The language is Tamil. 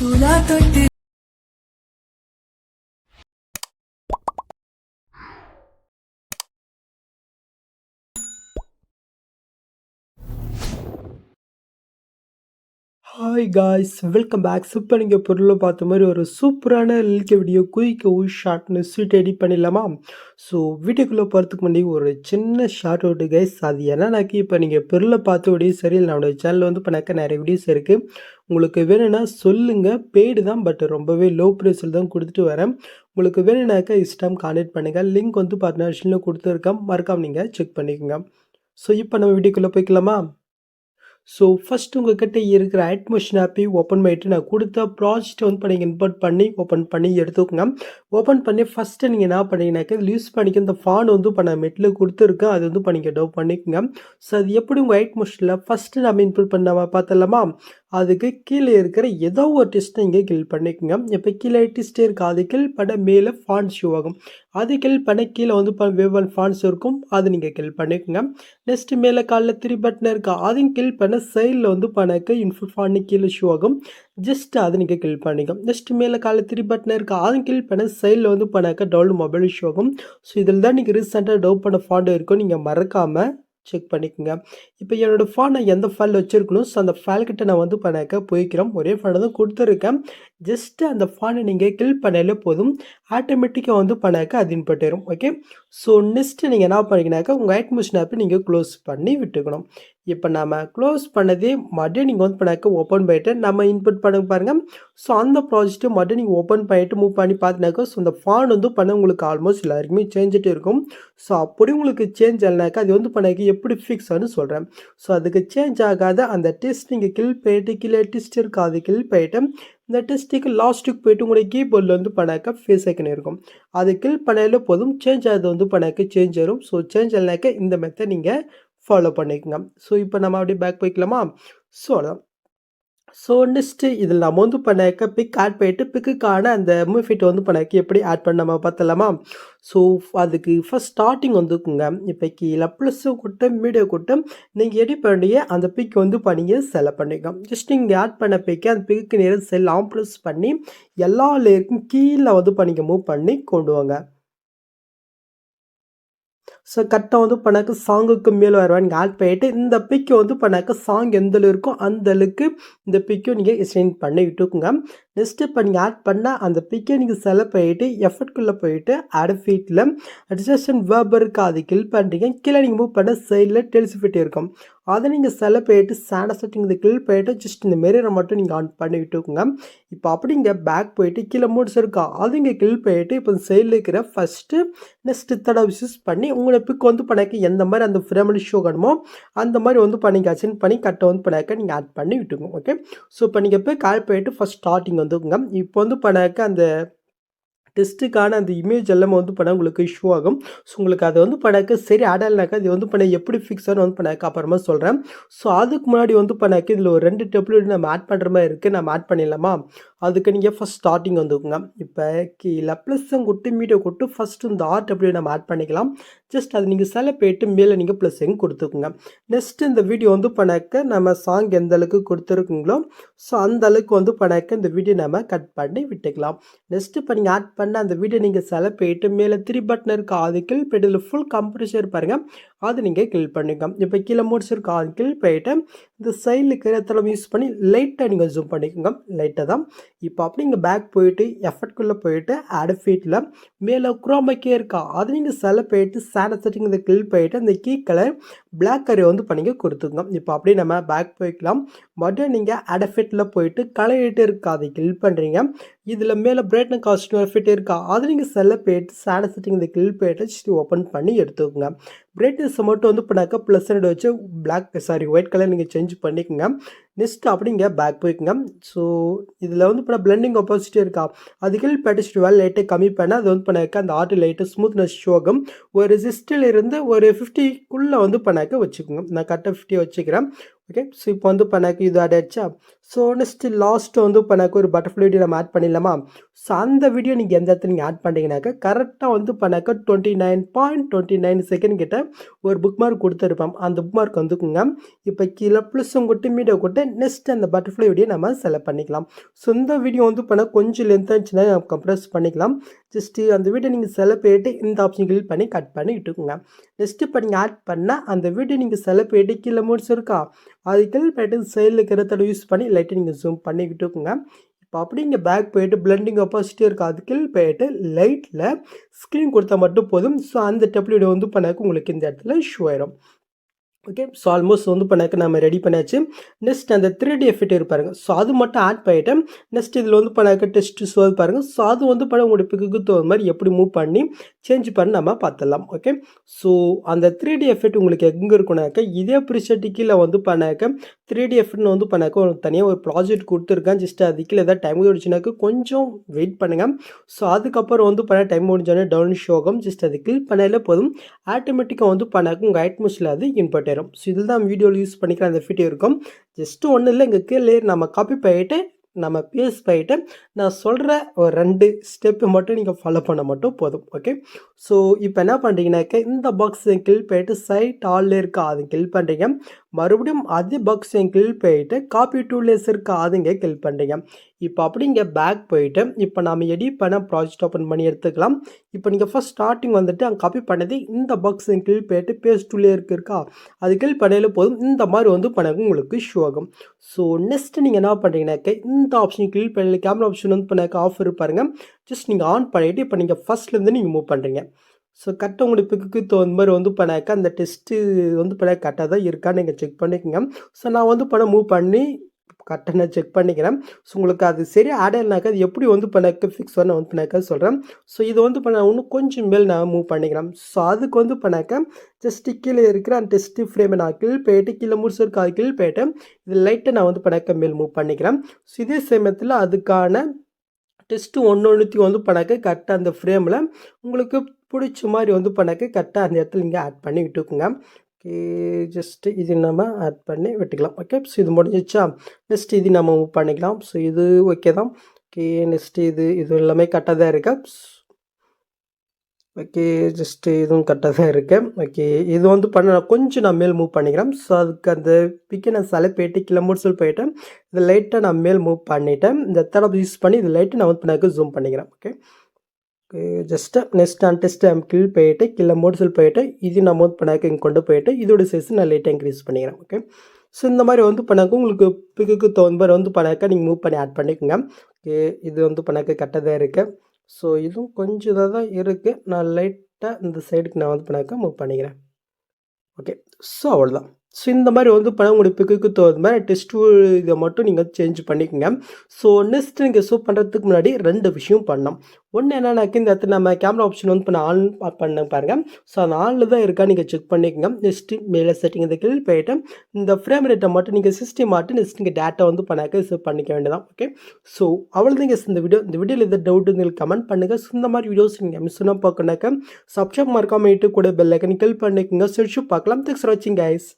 തുലാ തൊട്ട് ஹாய் காய்ஸ் வெல்கம் பேக் இப்போ நீங்கள் பொருளை பார்த்த மாதிரி ஒரு சூப்பரான லிக்க வீடியோ குயிக்க ஷார்ட்னு ஸ்வீட் எடிட் பண்ணிடலாமா? ஸோ வீடியோக்குள்ளே போகிறதுக்கு முன்னாடி ஒரு சின்ன ஷார்ட் அவுட்டு கைஸ் அது என்னன்னாக்கி இப்போ நீங்கள் பொருளை பார்த்த வீடியோ சரி நம்மளோட சேனலில் வந்து பண்ணாக்க நிறைய வீடியோஸ் இருக்குது உங்களுக்கு வேணும்னா சொல்லுங்கள் பெய்டு தான் பட் ரொம்பவே லோ ப்ரைஸில் தான் கொடுத்துட்டு வரேன். உங்களுக்கு வேணும்னாக்கா இஸ்டம் கான்டெக்ட் பண்ணுங்கள் லிங்க் வந்து பார்ட்னர்ஷிப்பில் கொடுத்துருக்கேன். மறக்காம நீங்கள் செக் பண்ணிக்கோங்க. ஸோ இப்போ நம்ம வீடியோக்குள்ளே போய்க்கலாமா? ஸோ ஃபஸ்ட் உங்ககிட்ட இருக்கிற அட்மிஷன் ஆப்பை ஓப்பன் பண்ணிட்டு நான் கொடுத்த ப்ராஜெக்ட் வந்து பண்ணி இன்போர்ட் பண்ணி ஓப்பன் பண்ணி எடுத்துக்கோங்க. ஓப்பன் பண்ணி ஃபஸ்ட்டு நீங்கள் என்ன பண்ணீங்கன்னாக்கா யூஸ் பண்ணிக்க இந்த ஃபான் வந்து பண்ண மெட்டில் கொடுத்துருக்கேன். அது வந்து பண்ணிக்க டவு பண்ணிக்கோங்க. ஸோ அது எப்படி உங்கள் அட்மோஷனில் ஃபஸ்ட்டு நம்ம இன்புட் பண்ண பார்த்தலாமா அதுக்கு கீழே இருக்கிற ஏதோ ஒரு டிஸ்ட்டை இங்கே கில் பண்ணிக்கோங்க. இப்போ கீழே டிஸ்ட்டே இருக்குது அது கில் பண்ண மேலே ஃபான்ஸ் ஷூ ஆகும். அது கில் பண்ண கீழே வந்து வேவன் ஃபான்ஸ் இருக்கும் அது நீங்கள் கில் பண்ணிக்கோங்க. நெக்ஸ்ட் மேலே காலில் த்ரீ பட்டன் இருக்கா அதையும் கில் பண்ண சைடில் வந்து பணக்கு இன்ஃபுல் ஃபான்னு கீழே ஷூ ஆகும். ஜஸ்ட் அதை நீங்கள் கில் பண்ணிக்கோ நெக்ஸ்ட் மேலே காலில் த்ரீ பட்டன் இருக்கா அதையும் கில் பண்ண சைடில் வந்து பணக்க டவுல் மொபைல் ஷூ ஆகும். ஸோ இதில் தான் நீங்கள் ரீசெண்டாக டவுட் பண்ண ஃபாண்ட் இருக்கும் நீங்கள் மறக்காமல் செக் பண்ணிக்கோங்க. இப்போ என்னோடய ஃபான் நான் எந்த ஃபைல் வச்சுருக்கணும் ஸோ அந்த ஃபைல்கிட்ட நான் வந்து பண்ணாக்க போய்க்கிறோம். ஒரே ஃபைல் தான் கொடுத்துருக்கேன். ஜஸ்ட்டு அந்த ஃபானை நீங்கள் கில் பண்ணாலே போதும். ஆட்டோமேட்டிக்காக வந்து பண்ணாக்க அது இன்பட் வரும் ஓகே ஸோ நெக்ஸ்ட்டு நீங்கள் என்ன பண்ணிங்கனாக்கா உங்கள் ஐட்மிஷன் ஆப்பை நீங்கள் க்ளோஸ் பண்ணி விட்டுக்கணும். இப்போ நம்ம க்ளோஸ் பண்ணதே மறுபடியும் நீங்கள் வந்து பண்ணாக்க ஓப்பன் பண்ணிட்டு நம்ம இன்புட் பண்ண பாருங்கள் ஸோ அந்த ப்ராஜெக்ட்டு மறுபடியும் நீங்கள் ஓப்பன் பண்ணிட்டு மூவ் பண்ணி பார்த்தினாக்கா ஸோ அந்த ஃபான் வந்து பண்ண உங்களுக்கு ஆல்மோஸ்ட் எல்லாருக்குமே சேஞ்சிட்டு இருக்கும். ஸோ அப்படி உங்களுக்கு சேஞ்ச் ஆகலைனாக்கா அது வந்து பண்ணாக்க எப்படி ஃபிக்ஸ் ஆகுன்னு சொல்கிறேன் ஸோ அதுக்கு சேஞ்ச் ஆகாத அந்த டெஸ்ட் நீங்கள் கில் போயிட்டு கீழே டெஸ்ட் இருக்காது. கில் போயிட்டு இந்த டெஸ்ட்டுக்கு லாஸ்ட்டுக்கு போயிட்டு உங்களுடைய கீபோர்டில் வந்து பண்ணாக்க ஃபேஸ் ஐக்கன் இருக்கும். அது கில் பண்ணாலே போதும் சேஞ்ச் ஆகுது வந்து பண்ணாக்க சேஞ்ச் ஆகும் ஸோ சேஞ்ச் ஆனாக்க இந்த மெத்தட் நீங்கள் ஃபாலோ பண்ணிக்கோங்க. ஸோ இப்போ நம்ம அப்படியே பேக் போய்க்கலாமா? ஸோ அதான் ஸோ நெக்ஸ்ட்டு இதில் நம்ம வந்து பண்ணாக்க பிக் ஆட் பண்ணிட்டு பிக்குக்கான அந்த மூஃபிட் வந்து பண்ணாக்க எப்படி ஆட் பண்ண நம்ம பார்த்தலாமா ஸோ அதுக்கு ஃபஸ்ட் ஸ்டார்டிங் வந்துக்குங்க. இப்போ கீழே ப்ளஸ்ஸு கொட்டு மீடியோ கொட்டு நீங்கள் எடிட் பண்ணிய அந்த பிக் வந்து பண்ணிங்க செலக்ட் பண்ணிக்கோ ஜஸ்ட் நீங்கள் ஆட் பண்ண பிக்கு அந்த பிக்கு நேரம் செல் ஆம்ப்ளஸ் பண்ணி எல்லா லேயருக்கும் கீழே வந்து பண்ணிக்க மூவ் பண்ணி கொண்டு வாங்க. ஸோ கரெக்டாக வந்து பண்ணாக்க சாங்குக்கு மேலே வருவா நீங்கள் ஆட் பண்ணிட்டு இந்த பிக்கை வந்து பண்ணாக்க சாங் எந்த இருக்கோ அந்த அளவுக்கு இந்த பிக்கை நீங்கள் எக்ஸ்டெண்ட் பண்ணி விட்டுக்குங்க. நெக்ஸ்ட்டு இப்போ நீங்கள் ஆட் பண்ணால் அந்த பிக்கை நீங்கள் செலக்ட் பண்ணிட்டு எஃபர்ட்குள்ளே போயிட்டு ஆட் ஃபீட்டில் அட்ஜஸ்டன் வேர்பருக்கு அது கில் பண்ணுறீங்க கீழே நீங்கள் மூவ் பண்ண சைடில் டெலிசிஃபிட் இருக்கும். அதை நீங்கள் செல போயிட்டு சேண்ட செட்டிங் இந்த கில் போயிட்டு ஜஸ்ட் இந்த மெரரை மட்டும் நீங்கள் ஆன் பண்ணி விட்டுக்குங்க. இப்போ அப்படிங்க பேக் போயிட்டு கீழே மூட்ஸ் இருக்கா? அது இங்கே கிளில் போயிட்டு இப்போ சைடில் இருக்கிற ஃபஸ்ட்டு நெக்ஸ்ட் தடவை யூஸ் பண்ணி உங்களை பிக் வந்து பண்ணாக்க எந்த மாதிரி அந்த ஃப்ரேமில் ஷோ கணுமோ அந்த மாதிரி வந்து பண்ணிங்க அச்சன் பண்ணி கட்டை வந்து பண்ணாக்க நீங்கள் ஆட் பண்ணி விட்டுக்கோங்க. ஓகே ஸோ இப்போ நீங்கள் போய் கால் போயிட்டு ஃபஸ்ட் ஸ்டார்டிங் வந்துக்குங்க. இப்போ வந்து பண்ணாக்க அந்த டெஸ்ட்டுக்கான அந்த இமேஜ் எல்லாமே வந்து பண்ண உங்களுக்கு இஷ்யூ ஆகும். ஸோ உங்களுக்கு அதை வந்து பண்ணாக்க சரி ஆடலைனாக்கா இது வந்து பண்ண எப்படி ஃபிக்ஸானு வந்து பண்ணாக்க அப்புறமா சொல்கிறேன் ஸோ அதுக்கு முன்னாடி வந்து பண்ணாக்க இதில் ஒரு ரெண்டு டெப்லெட் நம்ம ஆட் பண்ணுற மாதிரி இருக்குது நம்ம ஆட் பண்ணிடலாமா? அதுக்கு நீங்கள் ஃபஸ்ட் ஸ்டார்டிங் வந்துக்குங்க. இப்போ கீழே ப்ளஸ்ஸும் கொட்டு மீடியோ கொட்டு ஃபஸ்ட்டு இந்த ஆர்ட் அப்படியே நம்ம ஆட் பண்ணிக்கலாம். ஜஸ்ட் அது நீங்கள் செலை போயிட்டு மேலே நீங்கள் ப்ளஸ்ஸையும் கொடுத்துக்குங்க. நெக்ஸ்ட் இந்த வீடியோ வந்து பண்ணாக்க நம்ம சாங் எந்த அளவுக்கு கொடுத்துருக்குங்களோ ஸோ அந்த அளவுக்கு வந்து பண்ணாக்க இந்த வீடியோ நம்ம கட் பண்ணி விட்டுக்கலாம். நெக்ஸ்ட் இப்போ நீங்கள் ஆட் பண்ண அந்த வீடியோ நீங்கள் செலை போயிட்டு மேலே த்ரீ பட்டன் இருக்கா. அது இப்போ இதில் ஃபுல் கம்ப்ரஷர் பாருங்கள் அது நீங்கள் கில் பண்ணிக்கோங்க இப்போ கீழே முடிச்சிருக்கா அது கிளிக் போயிட்டு இந்த சைடில் இருக்கிற இடத்துல யூஸ் பண்ணி லைட்டாக நீங்கள் ஜூம் பண்ணிக்கோங்க. லைட்டாக தான். இப்போ அப்படி இங்கே பேக் போயிட்டு எஃபர்ட்குள்ளே போயிட்டு ஆட் ஃபீட்டில் மேலே குரோமைக்கே இருக்கா? அது நீங்கள் செல போயிட்டு சேன செட்டிங் இந்த கிளிக் போயிட்டு அந்த கீ கலர் பிளாக் கரை வந்து பண்ணிங்க கொடுத்துங்க இப்போ அப்படியே நம்ம பேக் போய்க்கலாம். மறுபடியும் நீங்கள் அடஃபிட்டில் போயிட்டு கலையிட்டு இருக்கா அதை கில் பண்ணுறீங்க இதில் மேலே பிரைட்னஸ் காஸ்ட் எஃபிட் இருக்கா? அது நீங்கள் செல்ல போயிட்டு சேட செட்டிங் இந்த கில் போயிட்டு ஓப்பன் பண்ணி எடுத்துக்கோங்க. பிரைட்னஸை மட்டும் வந்து பண்ணாக்க ப்ளஸ் ரெண்டு வச்சு பிளாக் சாரி ஒயிட் கலர் நீங்கள் சேஞ்ச் பண்ணிக்கோங்க. நெக்ஸ்ட் அப்படிங்க பேக் போய்க்குங்க ஸோ இதில் வந்து இப்போ பிளெண்டிங் ஆப்போசிட்டே இருக்கா? அதுக்கு பேட்டிஸ்ட் வேல் லைட்டை கம்மி பண்ணால் அது வந்து பண்ணாக்க அந்த ஆர்ட் லைட்டு ஸ்மூத்னஸ் ஷோகம் ஒரு சிஸ்டில் இருந்து ஒரு ஃபிஃப்டிக்குள்ளே வந்து பண்ணாக்க வச்சுக்கோங்க. நான் கரெக்டாக ஃபிஃப்டி வச்சுக்கிறேன். ஓகே ஸோ இப்போ வந்து பண்ணாக்க இது ஆட் ஆயிடுச்சா? ஸோ நெக்ஸ்ட்டு லாஸ்ட்டு வந்து பண்ணாக்க ஒரு பட்டர்ஃப்ளை வீடியோ நம்ம ஆட் பண்ணிடலாமா? ஸோ அந்த வீடியோ நீங்கள் எந்த இடத்துல நீங்கள் ஆட் பண்ணிங்கனாக்கா கரெக்டாக வந்து பண்ணாக்க twenty nine point twenty nine second கிட்ட ஒரு புக் மார்க் கொடுத்துருப்போம். அந்த புக் மார்க் வந்துக்குங்க. இப்போ கீழே ப்ளஸும் கொட்டு மீடியோ கொட்டு நெக்ஸ்ட் அந்த பட்டர்ஃப்ளை வீடியோ நம்ம செலக்ட் பண்ணிக்கலாம். ஸோ இந்த வீடியோ வந்து பண்ண கொஞ்சம் லென்த் இருந்துச்சுன்னா கம்ப்ரஸ் பண்ணிக்கலாம். ஜஸ்ட்டு அந்த வீடியோ நீங்கள் செலக்ட் பண்ணிட்டு இந்த ஆப்ஷன் கிளிக் பண்ணி கட் பண்ணி இட்டுக்குங்க நெக்ஸ்ட்டு இப்போ நீங்கள் ஆட் பண்ணால் அந்த வீடியோ நீங்கள் செலக்ட் பண்ணிட்டு கீழே முடிச்சிருக்கா அது கீழே போய்ட்டு சைடில் இருக்கிறத யூஸ் பண்ணி லைட்டை நீங்கள் ஜூம் பண்ணிக்கிட்டு இருக்குங்க இப்போ அப்படி இங்கே பேக் போயிட்டு பிளண்டிங் ஆப்போசிட்டே இருக்குது அது கில் போயிட்டு லைட்டில் ஸ்க்ரீன் கொடுத்தா மட்டும் போதும். ஸோ அந்த டெப்ளியோட வந்து பண்ணாக்க உங்களுக்கு இந்த இடத்துல ஷூ ஆயிரும். ஓகே ஸோ ஆல்மோஸ்ட் வந்து பண்ணாக்க நம்ம ரெடி பண்ணியாச்சு நெக்ஸ்ட் அந்த த்ரீடி எஃபெக்ட் இருப்பாருங்க ஸோ அது மட்டும் ஆட் பண்ணிட்டேன் நெக்ஸ்ட் இதில் வந்து பண்ணாக்க டெஸ்ட் ஷோ பாருங்கள் ஸோ அது வந்து பண்ண உங்களுடைய பிக்கு தகுந்த மாதிரி எப்படி மூவ் பண்ணி சேஞ்ச் பண்ணி நம்ம பார்த்துடலாம். ஓகே ஸோ அந்த த்ரீடி எஃபெக்ட் உங்களுக்கு எங்கே இருக்குனாக்க இதே ப்ரிசெட்டு கீழே வந்து பண்ணாக்க த்ரீ டி வந்து பண்ணாக்க ஒரு தனியாக ஒரு ப்ராஜெக்ட் கொடுத்துருக்கேன். ஜஸ்ட் அது ஏதாவது டைம் முடிச்சுனாக்க கொஞ்சம் வெயிட் பண்ணுங்கள் ஸோ அதுக்கப்புறம் வந்து பண்ண டைம் முடிஞ்சோடனே டவுன் ஷோகம் ஜஸ்ட் அது கிளிக் பண்ணாலே போதும். ஆட்டோமேட்டிக்காக வந்து பண்ணாக்க உங்கள் ஐட்மோஸில் அது இன்பர்ட் ஆயிரும். ஸோ இதில் தான் வீடியோவில் யூஸ் பண்ணிக்கிற அந்த வீடியோ இருக்கும். ஜஸ்ட்டு ஒன்றும் இல்லை இங்கே கீழே நம்ம காப்பி பண்ணிட்டு நம்ம பேஸ் பண்ணிட்டு நான் சொல்கிற ஒரு ரெண்டு ஸ்டெப்பு மட்டும் நீங்கள் ஃபாலோ பண்ண மட்டும் போதும். ஓகே ஸோ இப்போ என்ன பண்ணுறீங்கனாக்க இந்த பாக்ஸ் கில் போயிட்டு சைட் ஆல்ல இருக்கா அது கில் பண்ணுறீங்க மறுபடியும் அதே பக்ஸையும் கில் போயிட்டு காப்பி டூலேஸ் இருக்கா அதுங்க கில் பண்ணுறீங்க இப்போ அப்படி இங்கே பேக் போயிட்டு இப்போ நம்ம எடிட் பண்ண ப்ராஜெக்ட் ஓப்பன் பண்ணி எடுத்துக்கலாம். இப்போ நீங்கள் ஃபஸ்ட் ஸ்டார்டிங் வந்துட்டு அங்கே காப்பி பண்ணது இந்த பாக்ஸ் கில் போயிட்டு பேஸ் டூலே இருக்கு இருக்கா அது கில் பண்ணையில் போதும் இந்த மாதிரி வந்து பண்ண உங்களுக்கு ஷோ ஆகும். ஸோ நெக்ஸ்ட் நீங்கள் என்ன பண்ணுறீங்கனாக்க இந்த ஆப்ஷன் கிளிக் பண்ணல கேமரா ஆப்ஷன் வந்து பண்ணாக்க ஆஃபர் பாருங்கள் ஜஸ்ட் நீங்கள் ஆன் பண்ணிவிட்டு இப்போ நீங்கள் ஃபஸ்ட்லேருந்து நீங்கள் மூவ் பண்ணுறீங்க ஸோ கரெக்டாக உங்களுக்கு பிக்குக்கு தகுந்த மாதிரி வந்து பண்ணாக்க அந்த டெஸ்ட்டு வந்து பண்ண கரெக்டாக தான் இருக்கான்னு நீங்கள் செக் பண்ணிக்கோங்க. ஸோ நான் வந்து பண்ண மூவ் பண்ணி கரெக்டாக நான் செக் பண்ணிக்கிறேன். ஸோ உங்களுக்கு அது சரி ஆடல்னாக்கா அது எப்படி வந்து பண்ணாக்க ஃபிக்ஸ் பண்ண வந்து பண்ணாக்க சொல்கிறேன் ஸோ இது வந்து பண்ண இன்னும் கொஞ்சம் மேல் நான் மூவ் பண்ணிக்கிறேன். ஸோ அதுக்கு வந்து பண்ணாக்க ஜஸ்ட்டு கீழே இருக்கிற அந்த டெஸ்ட்டு ஃப்ரேமை நான் கீழ் போயிட்டு கீழே முடிச்சு இருக்க அது கீழே போயிட்டு இது லைட்டை நான் வந்து பண்ணாக்க மேல் மூவ் பண்ணிக்கிறேன். ஸோ இதே சமயத்தில் அதுக்கான டெஸ்ட்டு ஒன்று ஒன்றுத்தையும் வந்து பண்ணாக்க கரெக்டாக அந்த ஃப்ரேமில் உங்களுக்கு பிடிச்ச மாதிரி வந்து பண்ணக்கு கரெக்டாக அந்த இடத்துல நீங்கள் ஆட் பண்ணி விட்டுக்குங்க. ஓகே ஜஸ்ட்டு இது நம்ம ஆட் பண்ணி விட்டுக்கலாம். ஓகே ஸோ இது முடிஞ்சிச்சா நெக்ஸ்ட் இது நம்ம மூவ் பண்ணிக்கலாம். ஸோ இது ஓகே தான். ஓகே நெக்ஸ்ட்டு இது இது எல்லாமே கரெக்டாக தான் இருக்கா. ஓகே ஜஸ்ட்டு இதுவும் கரெக்டாக தான் இருக்குது ஓகே இது வந்து பண்ண கொஞ்சம் நான் மேல் மூவ் பண்ணிக்கிறேன். ஸோ அதுக்கு அந்த பிக்கை நான் சில போயிட்டு கிலோ போயிட்டேன். இது லைட்டாக நான் மேல் மூவ் பண்ணிவிட்டேன் இந்த தடவை யூஸ் பண்ணி இது லைட்டு நான் வந்து பண்ணக்கு ஜூம் பண்ணிக்கிறேன். ஓகே ஜஸ்ட்டு நெக்ஸ்ட் அண்ட் கீழ் போயிட்டு கீழே மோட்ஸில் போயிட்டு இது நம்ம வந்து பண்ணாக்க இங்கே கொண்டு போயிட்டு இதோட சைஸ் நான் லைட்டாக இன்க்ரீஸ் பண்ணிக்கிறேன் ஓகே ஸோ இந்த மாதிரி வந்து பண்ணாக்க உங்களுக்கு பிக்குக்கு தகுந்த மாதிரி வந்து பண்ணாக்க நீங்கள் மூவ் பண்ணி ஆட் பண்ணிக்கோங்க ஓகே இது வந்து பண்ணாக்க கரெக்டாக தான் இருக்குது ஸோ இதுவும் கொஞ்சம் இதாக தான் இருக்குது நான் லைட்டாக இந்த சைடுக்கு நான் வந்து பண்ணாக்க மூவ் பண்ணிக்கிறேன் ஓகே ஸோ அவ்வளோதான் ஸோ இந்த மாதிரி வந்து பணம் உங்களுக்கு பிக்குக்கு தகுந்த மாதிரி டெஸ்ட்டு இதை மட்டும் நீங்கள் சேஞ்ச் பண்ணிக்கோங்க. ஸோ நெக்ஸ்ட் நீங்கள் ஷூ பண்ணுறதுக்கு முன்னாடி ரெண்டு விஷயம் பண்ணோம் ஒன்று என்னன்னாக்க இந்த இடத்துல நம்ம கேமரா ஆப்ஷன் வந்து பண்ண ஆன் பண்ண பாருங்கள் ஸோ அந்த ஆனில் தான் இருக்கா நீங்கள் செக் பண்ணிக்கோங்க. நெக்ஸ்ட்டு மேலே செட்டிங் இந்த கிளிக் போயிட்டு இந்த ஃப்ரேம் ரேட்டை மட்டும் நீங்கள் சிஸ்டம் மாட்டு நெக்ஸ்ட் நீங்கள் டேட்டா வந்து பண்ணாக்க சேவ் பண்ணிக்க வேண்டியதான் ஓகே ஸோ அவ்வளோதான் guys. இந்த வீடியோ இந்த வீடியோவில் எதாவது டவுட் உங்களுக்கு கமெண்ட் பண்ணுங்கள் ஸோ இந்த மாதிரி வீடியோஸ் நீங்கள் மிஸ் பண்ணால் பார்க்கணாக்க சப்ஸ்கிரைப் மறக்காமல் இட்டு கூட பெல்லைக்கன் கிளிக் பண்ணிக்கோங்க. செர்ச்சு பார்க்கலாம். தேங்க்ஸ் ஃபார் வாட்சிங் கைஸ்